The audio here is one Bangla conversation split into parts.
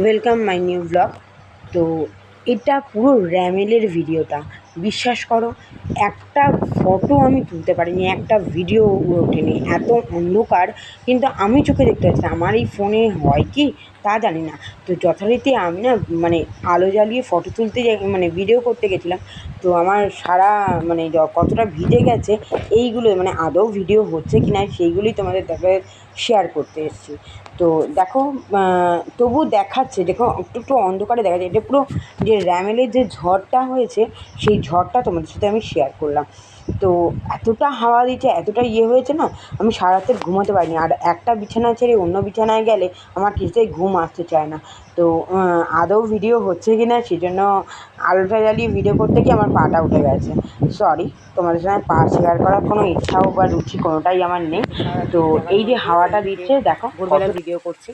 ওয়েলকাম মাই নিউ ব্লগ তো এটা পুরো র্যামেলের ভিডিওটা বিশ্বাস করো, একটা ফটো আমি তুলতে পারিনি, একটা ভিডিও ওঠেনি এত অন্ধকার, কিন্তু আমি চোখে দেখতে পাচ্ছি আমার এই ফোনে হয় কি? তা জানি না। তো যথারীতি আমি না মানে আলো জ্বালিয়ে ফটো তুলতে যাই মানে ভিডিও করতে গেছিলাম। তো আমার সারা মানে কতটা ভিজে গেছে, এইগুলো মানে আদৌ ভিডিও হচ্ছে কি না সেইগুলোই তোমাদের দেখে শেয়ার করতে এসেছি। তো দেখো তবু দেখাচ্ছে, দেখো, একটু একটু অন্ধকারে দেখা যায় এটা পুরো যে র্যামেলের যে ঝড়টা হয়েছে, সেই ঝড়টা তোমাদের সাথে আমি শেয়ার করলাম। তো এতটা হাওয়া দিচ্ছে, এতটা ইয়ে হয়েছে না, আমি সারা রাতে ঘুমাতে পারিনি। আর একটা বিছানা ছেড়ে অন্য বিছানায় গেলে আমার কিছুতেই ঘুম আসতে চায় না। তো আদৌ ভিডিও হচ্ছে কি না সেই জন্য আলোটা জ্বালিয়ে ভিডিও করতে গিয়ে আমার পাটা উঠে গেছে। সরি তোমাদের সঙ্গে পা শেয়ার করার কোনো ইচ্ছাও বা রুচি কোনোটাই আমার নেই। তো এই যে হাওয়াটা দিচ্ছে দেখো ভোরবেলা ভিডিও করছি।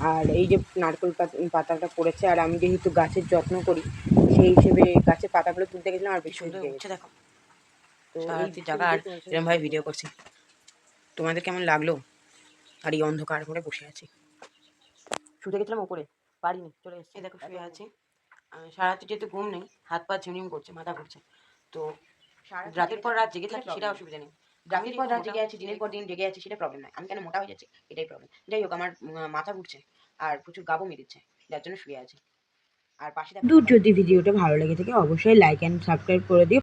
আর এই যে নারকেল পাত- পাতাটা পড়েছে আর আমি যেহেতু গাছের যত্ন করি সেই হিসেবে গাছের পাতাগুলো তুলতে গেছিলাম আর বেশি উঠছে দেখো। তো জাগা আর এরকম ভাবে ভিডিও করছি। তোমাদের কেমন লাগল? আর এই অন্ধকার করে বসে আছি। শুতে গেছিলাম উপরে পারিনি চলে এসেছি। দেখো শুয়ে আছি। সারা রাত্রি যেহেতু ঘুম নেই হাত পা ঝিমঝিম করছে মাথা ঘুরছে। তো রাতের পর রাত জেগে থাকি সেটা অসুবিধা নেই। রাতের পর রাত জেগে আছি দিনের পর দিন জেগে আছি সেটা প্রবলেম নয় আমি কেন মোটা হয়ে যাচ্ছি? এটাই প্রবলেম যাই হোক আমার মাথা ঘুরছে আর প্রচুর গাবও মেরেছে যার জন্য শুয়ে আছি। আর পাশে দূর যদি ভিডিওটা ভালো লেগে থাকে অবশ্যই লাইক অ্যান্ড সাবস্ক্রাইব করে দিও।